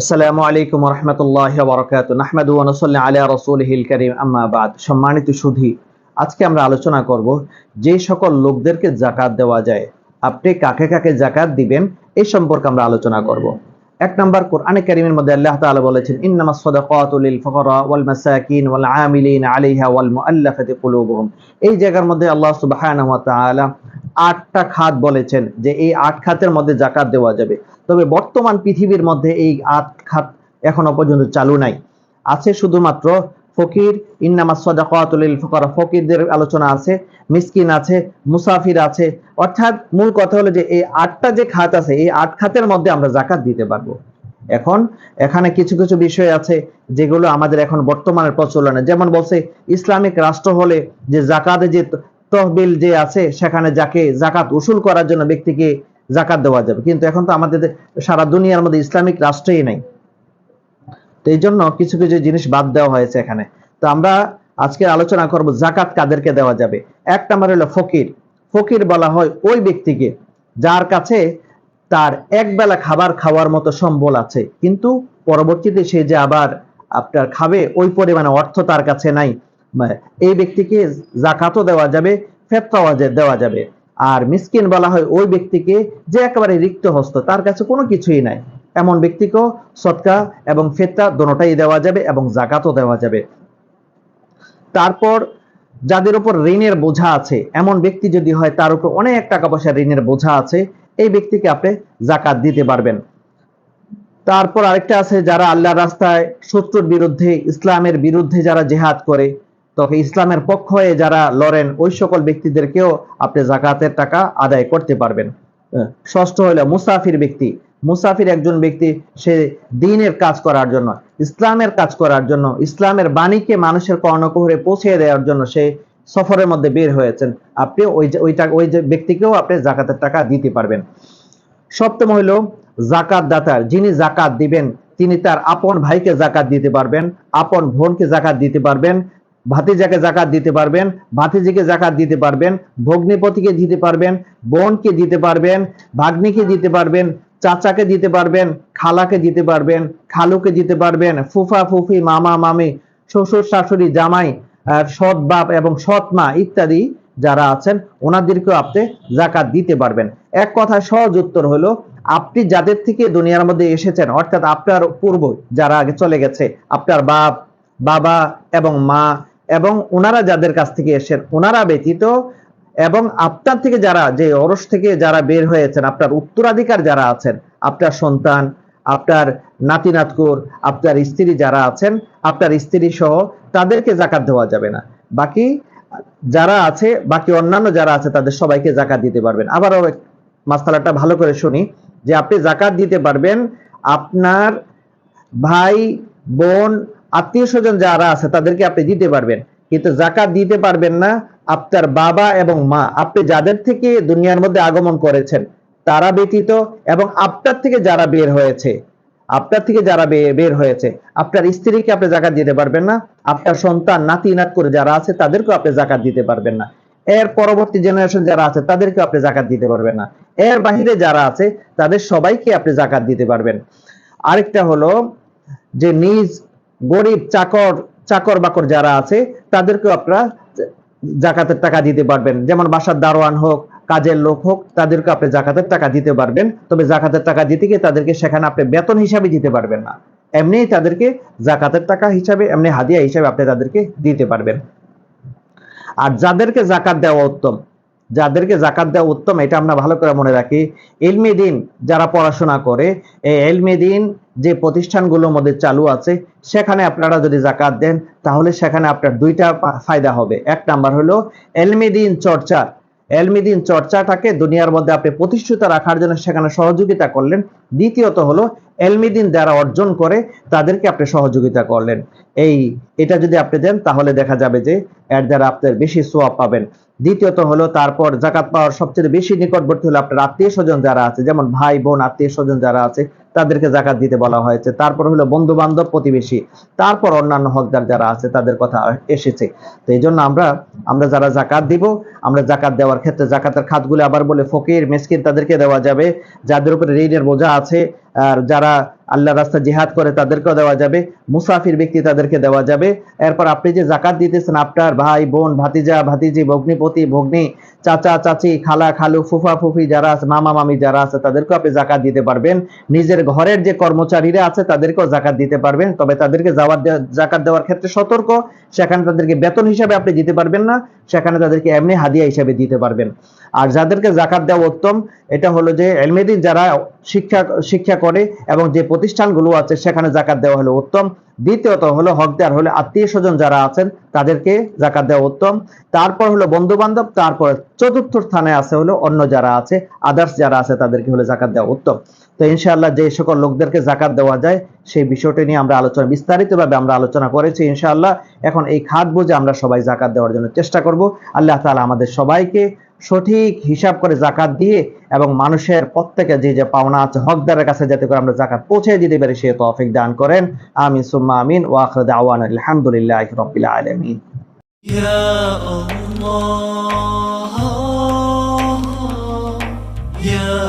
আসসালামু আলাইকুম রহমতুল্লাহ বরকাত নাহমাদু ওয়া নুসাল্লি আলা রাসূলিহিল কারীম। আম্মা বাদ। সম্মানিত সুধী, আজকে আমরা আলোচনা করব যে সকল লোকদেরকে জাকাত দেওয়া যায়, আপনি কাকে কাকে জাকাত দিবেন এই সম্পর্কে আমরা আলোচনা করব। এক নম্বর, কোরআনে কারীমের মধ্যে আল্লাহ তাআলা বলেছেন, ইন্নামাস সাদাকাতু লিল ফুকারা ওয়াল মাসাকিন ওয়াল আমিলিন আলাইহা ওয়াল মুআল্লাফাতি কুলুবুহুম। এই জায়গার মধ্যে আল্লাহ সুবহানাহু ওয়া তাআলা আটটা খাত বলেছেন যে এই আট খাতের মধ্যে জাকাত দেওয়া যাবে। তবে বর্তমান পৃথিবীর মধ্যে এই আট খাত এখনও পর্যন্ত চালু নাই। আছে শুধুমাত্র ফকির ইন্নামাস সাদাকাতুল লিল ফুকারা। ফকিরদের আলোচনা আছে, মিসকিন আছে, মুসাফির আছে। অর্থাৎ মূল কথা হলো যে এই আটটা যে খাত আছে, এই আট খাতের মধ্যে আমরা জাকাত দিতে পারব। এখন এখানে কিছু কিছু বিষয় আছে যেগুলো আমাদের এখন বর্তমানের প্রচলনে। যেমন বলছে, ইসলামিক রাষ্ট্র হলে যে জাকাতে যে তহবিল যে আছে, সেখানে যাকে জাকাত উসুল করার জন্য ব্যক্তিকে জাকাত দেওয়া যাবে। কিন্তু এখন তো আমাদের সারা দুনিয়ার মধ্যে ইসলামিক রাষ্ট্রেই নেই। তো এই জন্য কিছু কিছু জিনিস বাদ দেওয়া হয়েছে এখানে। তো আমরা আজকে আলোচনা করব জাকাত কাদেরকে দেওয়া যাবে। এক নম্বর হলো ফকির। ফকির বলা হয় ওই ব্যক্তিকে যার কাছে তার এক বেলা খাবার খাওয়ার মতো সম্বল আছে। কিন্তু পরবর্তীতে সে যে আবার আপনার খাবে, ওই পরিমাণে অর্থ তার কাছে নাই। এই ব্যক্তিকে জাকাতও দেওয়া যাবে, ফেতরাও দেওয়া যাবে। আর মিসকিন বলা হয় ওই ব্যক্তিকে যে একেবারে রিক্ত হস্ত, তার কাছে কোনো কিছুই নাই। এমন ব্যক্তিকেও সৎকা এবং ফেতরা দোনোটাই দেওয়া যাবে এবং জাকাতও দেওয়া যাবে। তারপর যাদের উপর ঋণের বোঝা আছে, এমন ব্যক্তি যদি হয় তার উপর অনেক টাকা পয়সা ঋণের বোঝা আছে, এই ব্যক্তিকে আপনি জাকাত দিতে পারবেন। তারপর আরেকটা আছে যারা আল্লাহর রাস্তায় শত্রুর বিরুদ্ধে, ইসলামের বিরুদ্ধে যারা জেহাদ করে তখন ইসলামের পক্ষ হয়ে যারা লড়েন, ওই সকল ব্যক্তিদেরকেও আপনি জাকাতের টাকা আদায় করতে পারবেন। ষষ্ঠ হলো মুসাফির ব্যক্তি। মুসাফির একজন ব্যক্তি, সে দিনের কাজ করার জন্য, ইসলামের কাজ করার জন্য, ইসলামের বাণীকে মানুষের কর্ণকুহরে পৌঁছে দেওয়ার জন্য সে সফরের মধ্যে বের হয়েছেন। আপনি ওই ওই ওই যে ব্যক্তিকেও আপনি জাকাতের টাকা দিতে পারবেন। সপ্তম হইল জাকাত দাতার যিনি জাকাত দিবেন, তিনি তার আপন ভাইকে জাকাত দিতে পারবেন, আপন বোনকে জাকাত দিতে পারবেন ভাতিজাকে জাকাত দিতে পারবেন, ভাতিজিকে জাকাত দিতে পারবেন, ভগ্নিপতিকে দিতে পারবেন, বোনকে দিতে পারবেন, ভাগ্নিকে দিতে পারবেন, চাচাকে দিতে পারবেন, খালাকে দিতে পারবেন, খালুকে দিতে পারবেন, ফুফা, ফুফি, মামা, মামি, শ্বশুর, শাশুড়ি, জামাই সৎ বাপ এবং সৎ মা ইত্যাদি যারা আছেন, ওনাদেরকেও আপনি জাকাত দিতে পারবেন। এক কথা সহজ উত্তর হলো, আপনি যাদের থেকে দুনিয়ার মধ্যে এসেছেন, অর্থাৎ আপনার পূর্ব যারা আগে চলে গেছে, আপনার বাপ, বাবা এবং মা এবং ওনারা যাদের কাছ থেকে এসেন ওনারা ব্যতীত এবং আপনার থেকে যারা, যে অরস থেকে যারা বের হয়েছেন, আপনার উত্তরাধিকার যারা আছেন, আপনার সন্তান, আপনার নাতি নাতকুর আপনার স্ত্রী যারা আছেন, আপনার স্ত্রী সহ তাদেরকে জাকাত দেওয়া যাবে না। বাকি যারা আছে, বাকি অন্যান্য যারা আছে, তাদের সবাইকে জাকাত দিতে পারবেন। আবারও মাসালাটা ভালো করে শুনি, যে আপনি জাকাত দিতে পারবেন আপনার ভাই, বোন আত্মীয় স্বজন যারা আছে, তাদেরকে আপনি দিতে পারবেন। কিন্তু জাকাত দিতে পারবেন না আপনার বাবা এবং মা। আপনি যাদের থেকে দুনিয়ার মধ্যে আগমন করেছেন, তারা ব্যতীত এবং আপনার থেকে যারা বের হয়েছে, আপনার থেকে যারা বের হয়েছে, আপনার স্ত্রীকে আপনি জাকাত দিতে পারবেন না, আপনার সন্তান, নাতি নাত করে যারা আছে, তাদেরকেও আপনি জাকাত দিতে পারবেন না। এর পরবর্তী জেনারেশন যারা আছে তাদেরকে আপনি জাকাত দিতে পারবেন না। এর বাহিরে যারা আছে, তাদের সবাইকে আপনি জাকাত দিতে পারবেন। আরেকটা হলো যে নিজ গরিব, চাকর চাকর বাকর যারা আছে, তাদেরকেও আপনারা জাকাতের টাকা দিতে পারবেন। যেমন বাসার দারোয়ান হোক, কাজের লোক হোক তাদেরকে আপনি জাকাতের টাকা দিতে পারবেন। তবে জাকাতের টাকা দিতে গিয়ে তাদেরকে সেখানে আপনি বেতন হিসাবে দিতে পারবেন না। এমনি তাদেরকে জাকাতের টাকা হিসাবে, এমনি হাদিয়া হিসাবে আপনি তাদেরকে দিতে পারবেন। আর যাদেরকে জাকাত দেওয়া উত্তম, যাদেরকে জাকাত দেওয়া উত্তম, এটা আমরা ভালো করে মনে রাখি। এলমি দিন যারা পড়াশোনা করে, এই এলমি দিন যে প্রতিষ্ঠানগুলোর মধ্যে চালু আছে, সেখানে আপনারা যদি জাকাত দেন, তাহলে সেখানে আপনার দুইটা ফায়দা হবে। এক নাম্বার হলো এলমি দিন চর্চা। এলমিদিন চর্চাটাকে দুনিয়ার মধ্যে আপনি প্রতিষ্ঠিত রাখার জন্য সেখানে সহযোগিতা করলেন। দ্বিতীয়ত হলো, এলমিদিন যারা অর্জন করে, তাদেরকে আপনি সহযোগিতা করলেন। এই, এটা যদি আপনি দেন, তাহলে দেখা যাবে যে, এর দ্বারা আপনার বেশি সোয়াব পাবেন। দ্বিতীয়ত হলো তারপর জাকাত পাওয়ার সবচেয়ে বেশি নিকটবর্তী হলো আপনার আত্মীয় স্বজন যারা আছে, যেমন ভাই, বোন, আত্মীয় স্বজন যারা আছে, তাদেরকে জাকাত দিতে বলা হয়েছে। তারপর হলো বন্ধু বান্ধব প্রতিবেশী, তারপর অন্যান্য হকদার যারা আছে, তাদের কথা এসেছে। তো এই জন্য আমরা আমরা যারা জাকাত দিব, আমরা জাকাত দেওয়ার ক্ষেত্রে জাকাতের খাতগুলো আবার বলে ফকির, মেসকিন তাদেরকে দেওয়া যাবে, যাদের উপরে ঋণের বোঝা আছে আর যারা আল্লাহ রাস্তা জিহাদ করে তাদেরকেও দেওয়া যাবে, মুসাফির ব্যক্তি তাদেরকে দেওয়া যাবে। এরপর আপনি যে জাকাত দিতেছেন, আপনার ভাই, বোন, ভাতিজা, ভাতিজি, ভগ্নিপতি, ভগ্নি, চাচা, চাচি, খালা, খালু, ফুফা, ফুফি যারা আছে, মামা, মামি যারা আছে, তাদেরকেও আপনি জাকাত দিতে পারবেন। নিজের ঘরের যে কর্মচারীরা আছে, তাদেরকেও জাকাত দিতে পারবেন। তবে তাদেরকে যাওয়ার জাকাত দেওয়ার ক্ষেত্রে সতর্ক। সেখানে তাদেরকে বেতন হিসাবে আপনি দিতে পারবেন না। সেখানে তাদেরকে এমনি হাদিয়া হিসাবে দিতে পারবেন। আর যাদেরকে জাকাত দেওয়া উত্তম, এটা হলো যে এলমেদিন যারা শিক্ষা শিক্ষা করে এবং যে প্রতিষ্ঠানগুলো আছে সেখানে জাকাত দেওয়া হলো উত্তম। দ্বিতীয়ত হলো হকদার হলে আত্মীয় স্বজন যারা আছেন তাদেরকে জাকাত দেওয়া উত্তম। তারপর হলো বন্ধু বান্ধব তারপর চতুর্থ স্থানে আছে হলো অন্য যারা আছে আদার্স যারা আছে তাদেরকে হলে জাকাত দেওয়া উত্তম। তো ইনশাআল্লাহ যে সকল লোকদেরকে জাকাত দেওয়া যায়, সেই বিষয়টি নিয়ে আমরা আলোচনা বিস্তারিতভাবে আমরা আলোচনা করেছি ইনশাআল্লাহ। এখন এই খাত বুঝে আমরা সবাই জাকাত দেওয়ার জন্য চেষ্টা করব। আল্লাহ তালা আমাদের সবাইকে সঠিক হিসাব করে জাকাত দিয়ে এবং মানুষের প্রত্যেকে যে যে পাওনা আছে হকদারের কাছে যাতে করে আমরা জাকাত পৌঁছে দিতে পারি, সে তফিক দান করেন। আমিন, সুম্মা আমিন ওয়াখরদ আওয়ান আলহামদুলিল্লাহ রবিল আলমিন। يا